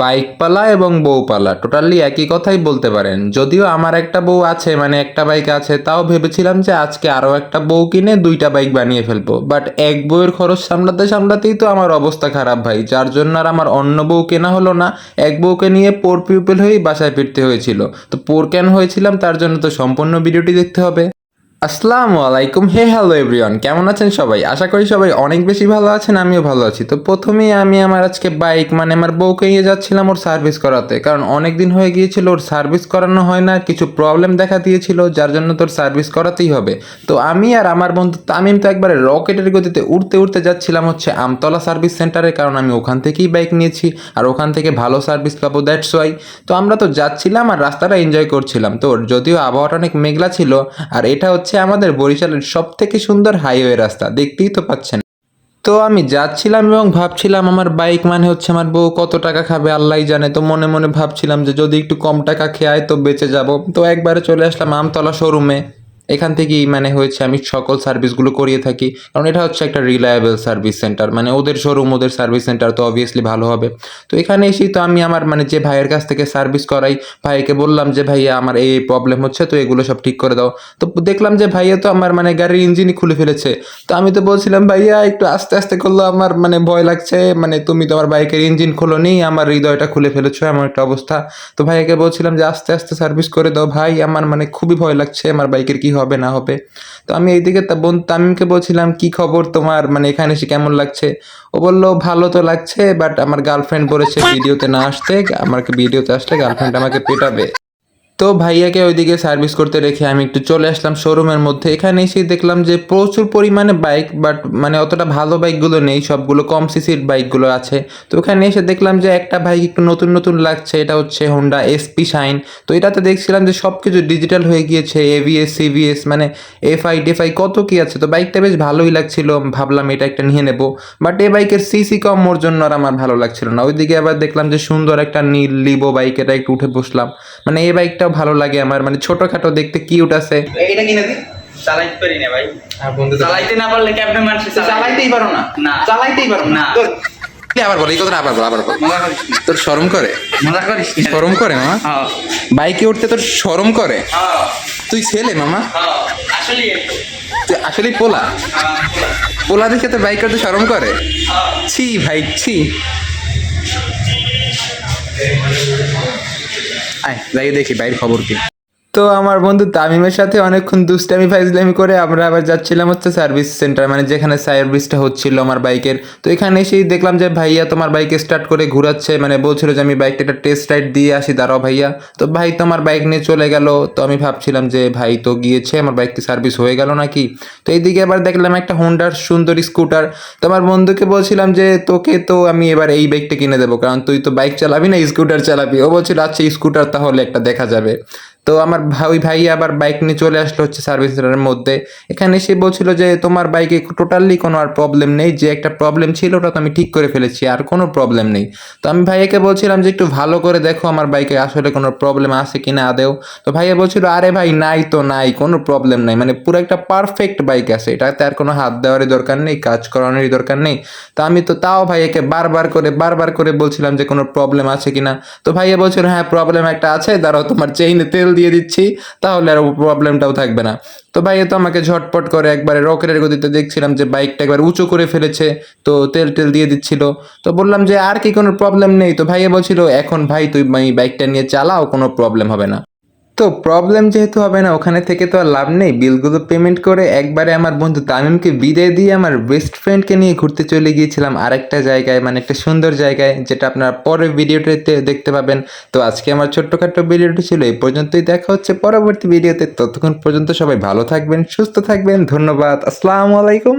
Bike পালা এবং বউপালা, totally একই কথাই বলতে পারেন। যদিও আমার একটা বউ আছে মানে একটা বাইক আছে, তাও ভেবেছিলাম যে আজকে আরও একটা বউ কিনে দুইটা বাইক বানিয়ে ফেলব। বাট এক বউয়ের খরচ সামলাতে সামলাতেই তো আমার অবস্থা খারাপ ভাই, যার জন্য আর আমার অন্য বউ কেনা হলো না। এক বউকে নিয়ে পোর পিউপেল হয়েই বাসায় ফিরতে হয়েছিল। তো পোর কেন হয়েছিলাম, তার জন্য তো সম্পূর্ণ ভিডিওটি দেখতে হবে। আসসালামু আলাইকুম। হে, হ্যালো এভরিওয়ান, কেমন আছেন সবাই? আশা করি সবাই অনেক বেশি ভালো আছেন, আমিও ভালো আছি। তো প্রথমেই আমি আমার আজকে বাইক মানে আমার বউকে নিয়ে যাচ্ছিলাম ওর সার্ভিস করাতে। কারণ অনেক দিন হয়ে গিয়েছিল, ওর সার্ভিস করানো হয় না, কিছু প্রবলেম দেখা দিয়েছিল, যার জন্য তোর সার্ভিস করাতেই হবে। তো আমি আর আমার বন্ধু তামিম তো একবারে রকেটের গতিতে উড়তে উড়তে যাচ্ছিলাম হচ্ছে আমতলা সার্ভিস সেন্টারে কারণ আমি ওখান থেকেই বাইক নিয়েছি, আর ওখান থেকে ভালো সার্ভিস পাবো দ্যাটস ওয়াই তো আমরা তো যাচ্ছিলাম আর রাস্তাটা এনজয় করছিলাম। তো যদিও আবহাওয়াটা অনেক মেঘলা ছিল, আর এটা হচ্ছে আমাদের বরিশালের সব থেকে সুন্দর হাইওয়ে রাস্তা, দেখতেই তো পাচ্ছেন। তো আমি যাচ্ছিলাম এবং ভাবছিলাম আমার বাইক মানে হচ্ছে আমার বউ কত টাকা খাবে আল্লাহ জানে। তো মনে মনে ভাবছিলাম যে যদি একটু কম টাকা খেয়ে তো বেঁচে যাব। তো একবারে চলে আসলাম আমতলা শোরুমে। এখান থেকেই মানে হয়েছে, আমি সকল সার্ভিসগুলো করিয়ে থাকি। কারণ এটা হচ্ছে একটা রিলায়েবল সার্ভিস সেন্টার মানে ওদের শোরুম ওদের সার্ভিস সেন্টার তো অবভিয়াসলি ভালো হবে। তো এখানে এসেই তো আমি আমার মানে যে ভাইয়ের কাছ থেকে সার্ভিস করাই, ভাইকে বললাম যে, ভাইয়া, আমার এই প্রবলেম হচ্ছে, তো এগুলো সব ঠিক করে দাও। তো দেখলাম যে ভাইয়া তো আমার মানে গাড়ির ইঞ্জিনই খুলে ফেলেছে। তো আমি তো বলছিলাম, ভাইয়া, একটু আস্তে আস্তে করল আমার মানে ভয় লাগছে। মানে তুমি তো আমার বাইকের ইঞ্জিন খোলো নি আমার হৃদয়টা খুলে ফেলেছো, এমন একটা অবস্থা। তো ভাইয়াকে বলছিলাম যে, আস্তে আস্তে সার্ভিস করে দাও ভাই, আমার মানে খুবই ভয় লাগছে, আমার বাইকের কি হবে, না হবে। তো আমি এইদিকে তামিমকে বলছিলাম, কি খবর তোমার? মানে এখানে এসে কেমন লাগছে? ও বলল, ভালো তো লাগছে বাট আমার গার্লফ্রেন্ড বলেছে ভিডিওতে না আসতে, আমাকে ভিডিওতে আসলে গার্লফ্রেন্ড আমাকে পেটাবে। তো ভাইয়াকে ওইদিকে সার্ভিস করতে রেখে আমি একটু চলে আসলাম শোরুমের মধ্যে। এখানে এসে দেখলাম যে প্রচুর পরিমাণে বাইক বাট মানে অতটা ভালো বাইকগুলো নেই, সবগুলো কম সিসির বাইকগুলো আছে। তো ওখানে এসে দেখলাম যে একটা বাইক একটু নতুন নতুন লাগছে, এটা হচ্ছে হোন্ডা এসপি শাইন তো এটাতে দেখছিলাম যে সব কিছু ডিজিটাল হয়ে গিয়েছে এভিএস সিভিএস মানে এফআই টেফআই কত কি আছে। তো বাইকটা বেশ ভালোই লাগছিল, ভাবলাম এটা একটা নিয়ে নেব। বাট এই বাইকের সিসি কম, ওর জন্য আর আমার ভালো লাগছিল না। ওইদিকে আবার দেখলাম যে সুন্দর একটা নীল লিবো বাইক এটা একটু উঠে বসলাম। মানে এই বাইকটাও ভালো লাগে আমার মানে ছোটখাটো দেখতে কিউট আছে। এটা কিনে দি। চালাইতে পারি না ভাই। আর বন্ধু চালাইতে না পারলে মানুষ চালাইতেই পারো না। না। চালাইতেই পারো না। আবার বল এই কথাটা আবার বল আবার বল। মজা করিস না। তোর শরম করে? মজা করিস শরম করে মামা? হ্যাঁ। বাইকে উঠতে তোর শরম করে? হ্যাঁ। তুই ছেলে মামা? হ্যাঁ। আসলে তুই আসলেই পোলা? পোলা। দেখে তোর বাইক উঠতে শরম করে? ছি ভাই ছি। আয় যাই দেখি বাইরের খবর কি। তো আমার বন্ধু তামিমের সাথে অনেকক্ষণ দুষ্টামি ফাইজলামি করে আমরা আবার যাচ্ছিলাম হচ্ছে সার্ভিস সেন্টার মানে যেখানে সার্ভিসটা হচ্ছিল আমার বাইকের। তো এখানে এসেই দেখলাম যে ভাইয়া তোমার বাইকে স্টার্ট করে ঘুরাচ্ছে মানে বলছিল যে আমি বাইকটা একটা টেস্ট রাইড দিয়ে আসি, দাঁড়াও ভাইয়া। তো ভাই তো আমার বাইক নিয়ে চলে গেল, তো আমি ভাবছিলাম যে ভাই তো গিয়েছে, আমার বাইক কি সার্ভিস হয়ে গেল নাকি? তো এইদিকে আবার দেখলাম একটা হোন্ডার সুন্দর স্কুটার তো আমার বন্ধুকে বলছিলাম যে তোকে তো আমি এবার এই বাইকটা কিনে দেবো, কারণ তুই তো বাইক চালাবি না স্কুটার চালাবি। ও বলছিল আচ্ছা স্কুটার তাহলে একটা দেখা যাবে। তো আমার ভাই ভাই আবার বাইক নিয়ে চলে আসলো হচ্ছে সার্ভিস সেন্টারের মধ্যে। এখানে এসে বলছিল যে, তোমার বাইকে টোটালি কোনো আর প্রবলেম নেই। যে একটা প্রবলেম ছিল, ওটা তো আমি ঠিক করে ফেলেছি, আর কোনো প্রবলেম নেই। তো আমি ভাইয়াকে বলছিলাম যে, একটু ভালো করে দেখো আমার বাইকে আসলে কোনো প্রবলেম আছে কি না আদেও। তো ভাইয়া বলছিল, আরে ভাই, নাই তো নাই, কোনো প্রবলেম নাই। মানে পুরো একটা পারফেক্ট বাইক আছে। এটাতে আর কোনো হাত দেওয়ারই দরকার নেই, কাজ করানোরই দরকার নেই। তো আমি তো তাও ভাইয়াকে বারবার করে বারবার করে বলছিলাম যে, কোনো প্রবলেম আছে কি না তো ভাইয়া বলছিল হ্যাঁ প্রবলেম একটা আছে, দাঁড়াও তোমার চেইনে তেল দিয়ে দিচ্ছি, তাহলে আর প্রবলেমটাও থাকবে না। তো ভাইয়া তো আমাকে ঝটপট করে একবারে রকেটের গতিতে দেখছিলাম যে বাইকটা একবার উঁচু করে ফেলেছে, তো তেল টেল দিয়ে দিচ্ছিল। তো বললাম যে আর কি কোনো প্রবলেম নেই। তো ভাইয়া বলছিল, এখন ভাই, তুই বাইকটা নিয়ে চালাও, কোনো প্রবলেম হবে না। তো প্রবলেম যেহেতু হবে না, ওখানে থেকে তো আর লাভ নেই। বিলগুলো পেমেন্ট করে একবারে আমার বন্ধু তামিমকে বিদায় দিয়ে আমার বেস্ট ফ্রেন্ডকে নিয়ে ঘুরতে চলে গিয়েছিলাম আরেকটা জায়গায় মানে একটা সুন্দর জায়গায়, যেটা আপনারা পরের ভিডিওটাতে দেখতে পাবেন। তো আজকে আমার ছোট্টখাট্ট ভিডিওটি ছিল, এই পর্যন্তই দেখা হচ্ছে পরবর্তী ভিডিওতে ততক্ষণ পর্যন্ত সবাই ভালো থাকবেন, সুস্থ থাকবেন, ধন্যবাদ, আসসালামু আলাইকুম।